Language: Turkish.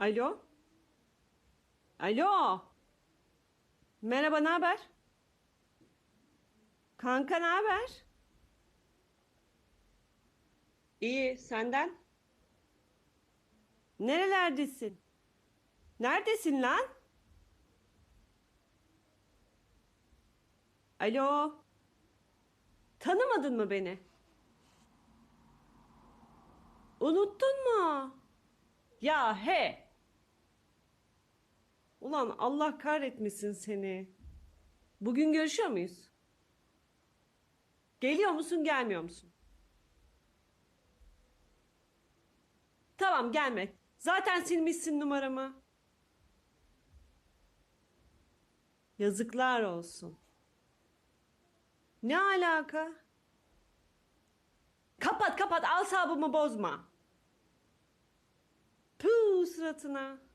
Alo? Alo? Merhaba, ne haber? Kanka ne haber? İyi, senden? Nerelerdesin? Neredesin lan? Alo? Tanımadın mı beni? Unuttun mu? Ya he. Ulan Allah kahretmesin seni. Bugün görüşüyor muyuz? Geliyor musun, gelmiyor musun? Tamam gelme. Zaten silmişsin numaramı. Yazıklar olsun. Ne alaka? Kapat kapat asabımı bozma. Puh suratına.